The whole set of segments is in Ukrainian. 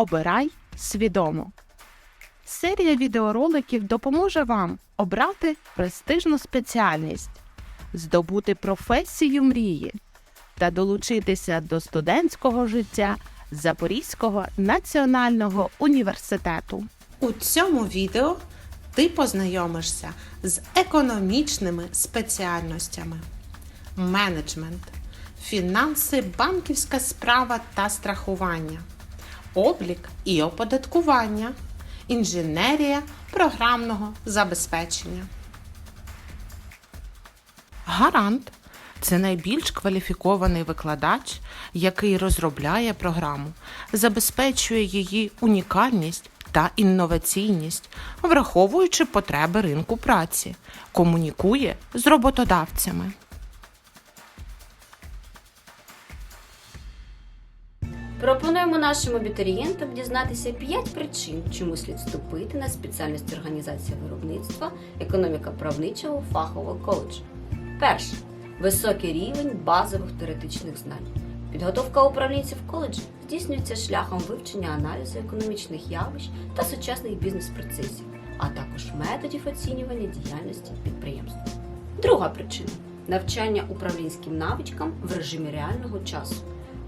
Обирай свідомо. Серія відеороликів допоможе вам обрати престижну спеціальність, здобути професію мрії та долучитися до студентського життя Запорізького національного університету. У цьому відео ти познайомишся з економічними спеціальностями: менеджмент, фінанси, банківська справа та страхування, облік і оподаткування, інженерія програмного забезпечення. Гарант це найбільш кваліфікований викладач, який розробляє програму, забезпечує її унікальність та інноваційність, враховуючи потреби ринку праці, комунікує з роботодавцями. Пропонуємо нашим абітурієнтам дізнатися 5 причин, чому слід вступити на спеціальність організації виробництва, економіка правничого фахового коледжу. Перше високий рівень базових теоретичних знань. Підготовка управлінців коледжу здійснюється шляхом вивчення аналізу економічних явищ та сучасних бізнес-процесів, а також методів оцінювання діяльності підприємства. Друга причина навчання управлінським навичкам в режимі реального часу.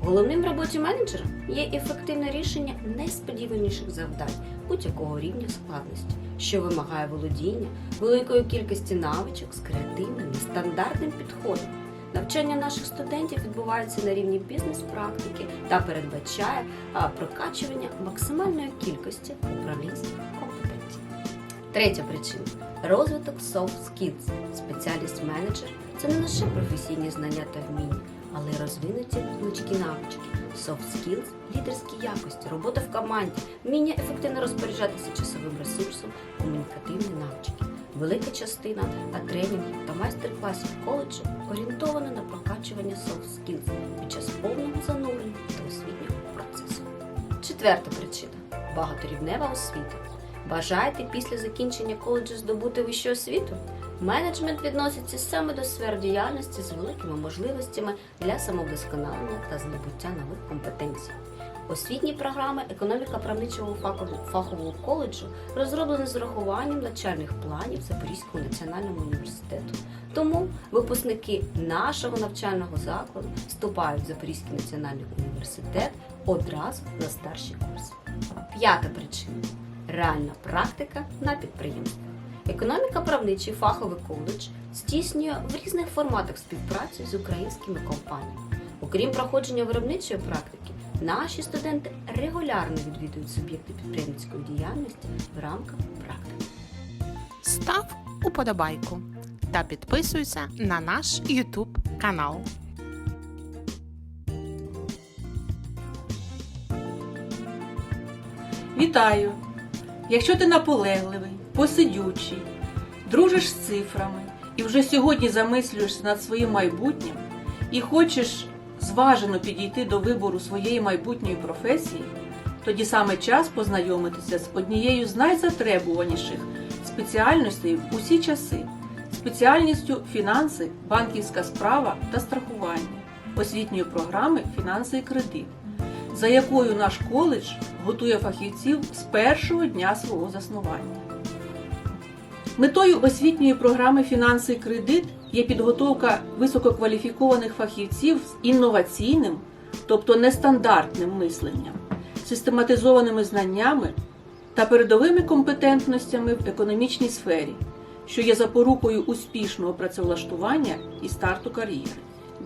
Головним роботі менеджера є ефективне рішення найсподіваніших завдань будь-якого рівня складності, що вимагає володіння великої кількості навичок з креативним і стандартним підходом. Навчання наших студентів відбувається на рівні бізнес-практики та передбачає прокачування максимальної кількості управлінських компетенцій. Третя причина розвиток soft skills. Спеціаліст менеджер це не лише професійні знання та вміння, розвинуті гнучкі навички, soft skills, лідерські якості, робота в команді, вміння ефективно розпоряджатися часовим ресурсом, комунікативні навички. Велика частина та тренінгів та майстер-класів коледжу орієнтована на прокачування soft skills під час повного занурення до освітнього процесу. Четверта причина багаторівнева освіта. Бажаєте після закінчення коледжу здобути вищу освіту? Менеджмент відноситься саме до сфер діяльності з великими можливостями для самовдосконалення та здобуття нових компетенцій. Освітні програми економіка правничого фахового- коледжу розроблені з урахуванням навчальних планів Запорізького національного університету. Тому випускники нашого навчального закладу вступають в Запорізький національний університет одразу на старші курси. П'ята причина реальна практика на підприємствах. Економіка правничий фаховий коледж здійснює в різних форматах співпраці з українськими компаніями. Окрім проходження виробничої практики, наші студенти регулярно відвідують суб'єкти підприємницької діяльності в рамках практики. Став уподобайку та підписуйся на наш YouTube канал. Вітаю! Якщо ти наполегливий, посидючий, дружиш з цифрами і вже сьогодні замислюєшся над своїм майбутнім і хочеш зважено підійти до вибору своєї майбутньої професії, тоді саме час познайомитися з однією з найзатребуваніших спеціальностей в усі часи спеціальністю фінанси, банківська справа та страхування освітньої програми Фінанси і кредит за якою наш коледж готує фахівців з першого дня свого заснування. Метою освітньої програми Фінанси і кредит є підготовка висококваліфікованих фахівців з інноваційним, тобто нестандартним мисленням, систематизованими знаннями та передовими компетентностями в економічній сфері, що є запорукою успішного працевлаштування і старту кар'єри.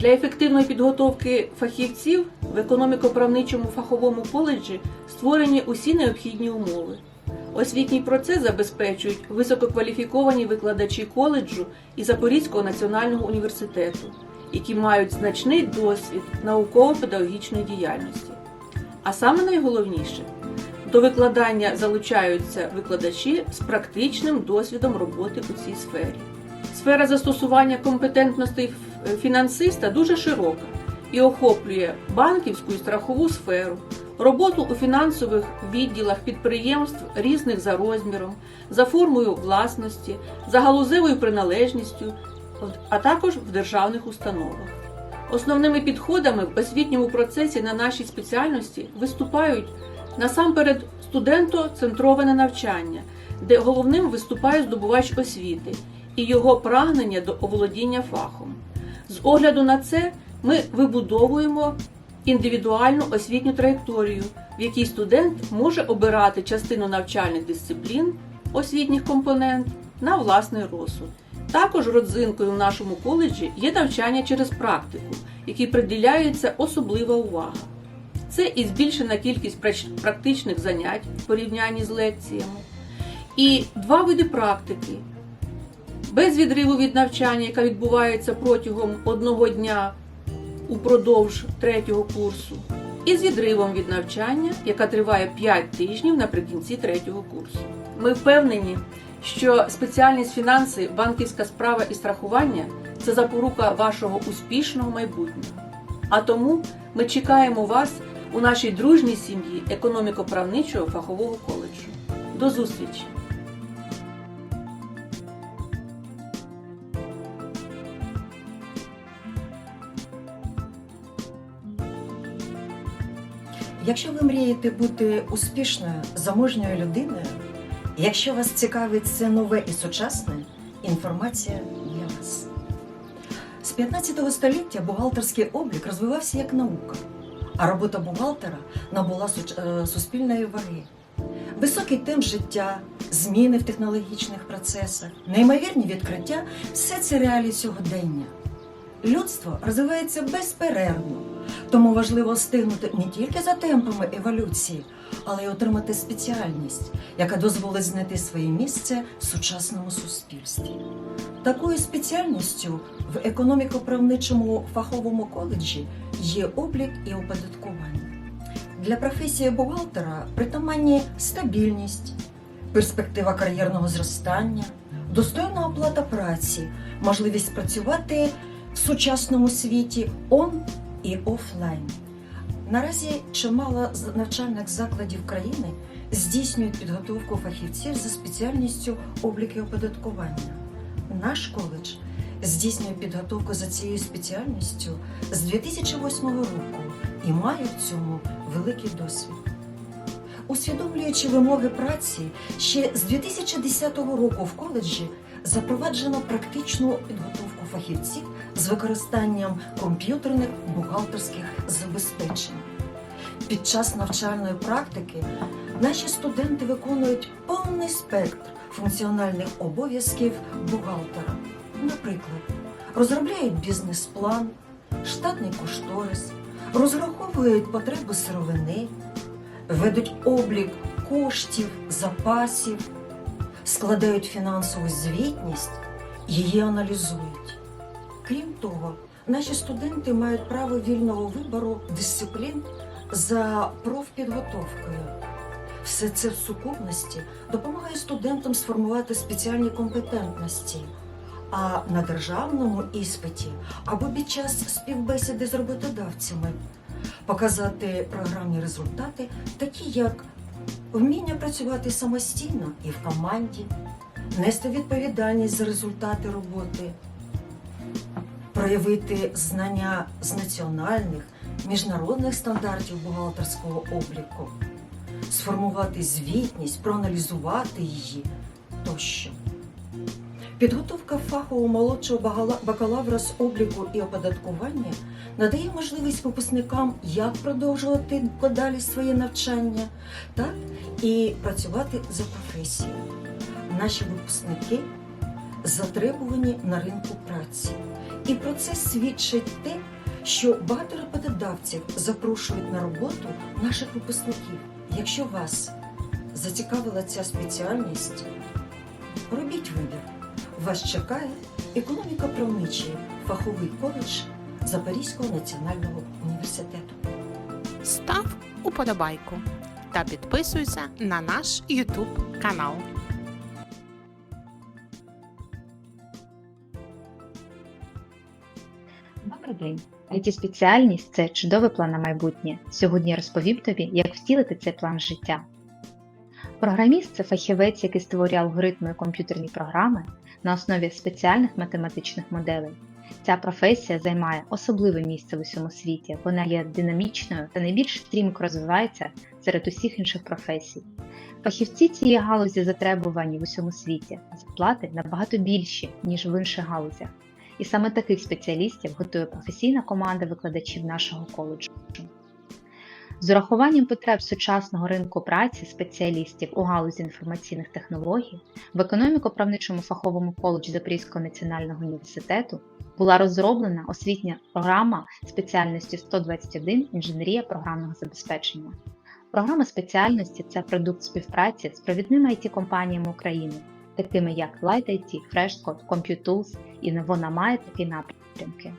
Для ефективної підготовки фахівців в економіко-правничому фаховому коледжі створені усі необхідні умови. Освітній процес забезпечують висококваліфіковані викладачі коледжу і Запорізького національного університету, які мають значний досвід науково-педагогічної діяльності. А саме найголовніше, до викладання залучаються викладачі з практичним досвідом роботи у цій сфері. Сфера застосування компетентностей фінансиста дуже широка і охоплює банківську і страхову сферу, роботу у фінансових відділах підприємств різних за розміром, за формою власності, за галузевою приналежністю, а також в державних установах. Основними підходами в освітньому процесі на нашій спеціальності виступають Насамперед, студентоцентроване навчання, де головним виступає здобувач освіти і його прагнення до оволодіння фахом. З огляду на це ми вибудовуємо індивідуальну освітню траєкторію, в якій студент може обирати частину навчальних дисциплін освітніх компонент на власний розсуд. Також родзинкою в нашому коледжі є навчання через практику, якій приділяється особлива увага. Це і збільшена кількість практичних занять в порівнянні з лекціями, і два види практики без відриву від навчання, яка відбувається протягом одного дня упродовж третього курсу, і з відривом від навчання, яка триває 5 тижнів наприкінці третього курсу. Ми впевнені, що спеціальність фінанси, банківська справа і страхування це запорука вашого успішного майбутнього. А тому ми чекаємо вас у нашій дружній сім'ї економіко-правничого фахового коледжу. До зустрічі! Якщо ви мрієте бути успішною, заможньою людиною, якщо вас цікавить це нове і сучасне, інформація для вас. З 15 століття бухгалтерський облік розвивався як наука, а робота бухгалтера набула е, суспільної ваги. Високий темп життя, зміни в технологічних процесах, неймовірні відкриття все це реалії сьогодення. Людство розвивається безперервно, тому важливо встигнути не тільки за темпами еволюції, але й отримати спеціальність, яка дозволить знайти своє місце в сучасному суспільстві. Такою спеціальністю в економіко-правничому фаховому коледжі є облік і оподаткування. Для професії бухгалтера притаманні стабільність, перспектива кар'єрного зростання, достойна оплата праці, можливість працювати в сучасному світі он і офлайн. Наразі чимало навчальних закладів країни здійснюють підготовку фахівців за спеціальністю облік і оподаткування. Наш коледж здійснює підготовку за цією спеціальністю з 2008 року і має в цьому великий досвід. Усвідомлюючи вимоги праці, ще з 2010 року в коледжі запроваджено практичну підготовку фахівців з використанням комп'ютерних бухгалтерських забезпечень. Під час навчальної практики наші студенти виконують повний спектр функціональних обов'язків бухгалтера. Наприклад, розробляють бізнес-план, штатний кошторис, розраховують потреби сировини, ведуть облік коштів, запасів, складають фінансову звітність, її аналізують. Крім того, наші студенти мають право вільного вибору дисциплін за профпідготовкою. Все це в сукупності допомагає студентам сформувати спеціальні компетентності. А на державному іспиті або під час співбесіди з роботодавцями показати програмні результати, такі як вміння працювати самостійно і в команді, нести відповідальність за результати роботи, проявити знання з національних, міжнародних стандартів бухгалтерського обліку, сформувати звітність, проаналізувати її тощо. Підготовка фахового молодшого бакалавра з обліку і оподаткування надає можливість випускникам як продовжувати подалі своє навчання, так і працювати за професією. Наші випускники затребувані на ринку праці. І про це свідчить те, що багато роботодавців запрошують на роботу наших випускників. Якщо вас зацікавила ця спеціальність, робіть вибір. Вас чекає економіко-правничий фаховий коледж Запорізького національного університету. Став уподобайку та підписуйся на наш YouTube канал. День. it спеціальність це чудовий план на майбутнє. Сьогодні розповім тобі, як втілити цей план життя. Програміст це фахівець, який створює алгоритми і комп'ютерні програми на основі спеціальних математичних моделей. Ця професія займає особливе місце в усьому світі. Вона є динамічною та найбільш стрімко розвивається серед усіх інших професій. Фахівці цієї галузі затребувані в усьому світі, зарплати набагато більші, ніж в інших галузях. І саме таких спеціалістів готує професійна команда викладачів нашого коледжу. З урахуванням потреб сучасного ринку праці спеціалістів у галузі інформаційних технологій в економіко-правничому фаховому коледжі Запорізького національного університету була розроблена освітня програма спеціальності 121 інженерія програмного забезпечення. Програма спеціальності це продукт співпраці з провідними it компаніями України, такими як Light IT, Freshcode, CompuTools і вона має такі напрямки.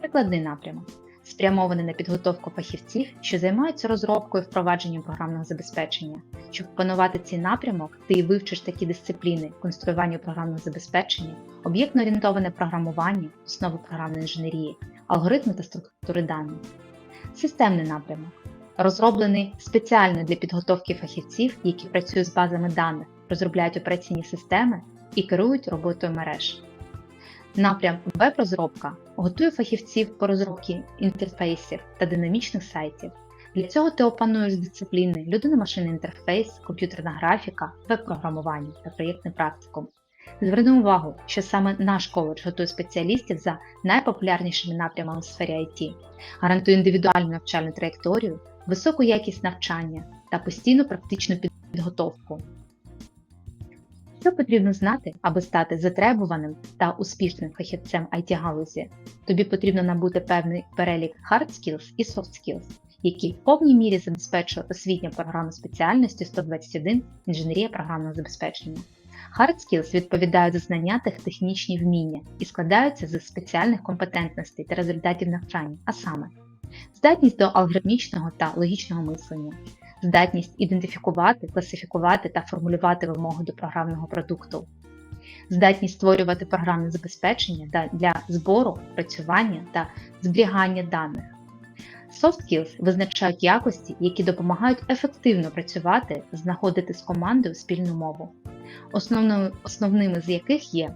Прикладний напрямок спрямований на підготовку фахівців, що займаються розробкою впровадженням програмного забезпечення. Щоб опанувати цей напрямок, ти вивчиш такі дисципліни конструювання програмного забезпечення, об'єктно-орієнтоване програмування, основи програмної інженерії, алгоритми та структури даних. Системний напрямок розроблений спеціально для підготовки фахівців, які працюють з базами даних, розробляють операційні системи і керують роботою мереж. Напрям веб-розробка готує фахівців по розробці інтерфейсів та динамічних сайтів. Для цього ти опануєш дисципліни людина-машинний інтерфейс, комп'ютерна графіка, веб-програмування та проєктний практикум. Зверни увагу, що саме наш коледж готує спеціалістів за найпопулярнішими напрямами в сфері IT, гарантує індивідуальну навчальну траєкторію, високу якість навчання та постійну практичну підготовку. Що потрібно знати, аби стати затребуваним та успішним фахівцем it галузі Тобі потрібно набути певний перелік hard skills і soft skills, які в повній мірі забезпечує освітня програма спеціальності 121 інженерія програмного забезпечення. Hard skills відповідають за знання та технічні вміння і складаються з спеціальних компетентностей та результатів навчання, а саме здатність до алгоритмічного та логічного мислення, здатність ідентифікувати, класифікувати та формулювати вимоги до програмного продукту, здатність створювати програмне забезпечення для збору, працювання та зберігання даних. Soft skills визначають якості, які допомагають ефективно працювати, знаходити з командою спільну мову, основними, основними з яких є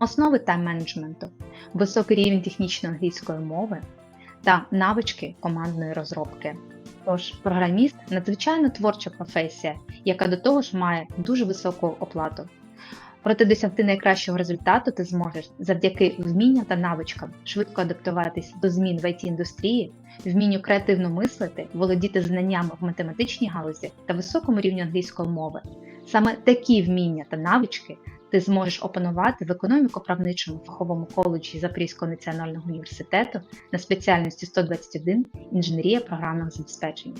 основи тайм-менеджменту, високий рівень технічної англійської мови та навички командної розробки. Тож, програміст надзвичайно творча професія, яка до того ж має дуже високу оплату. Проте досягти найкращого результату ти зможеш завдяки вмінням та навичкам швидко адаптуватись до змін в it індустрії, вмінню креативно мислити, володіти знаннями в математичній галузі та високому рівню англійської мови. Саме такі вміння та навички ти зможеш опанувати в економіко-правничому фаховому коледжі Запорізького національного університету на спеціальності 121 інженерія програмного забезпечення.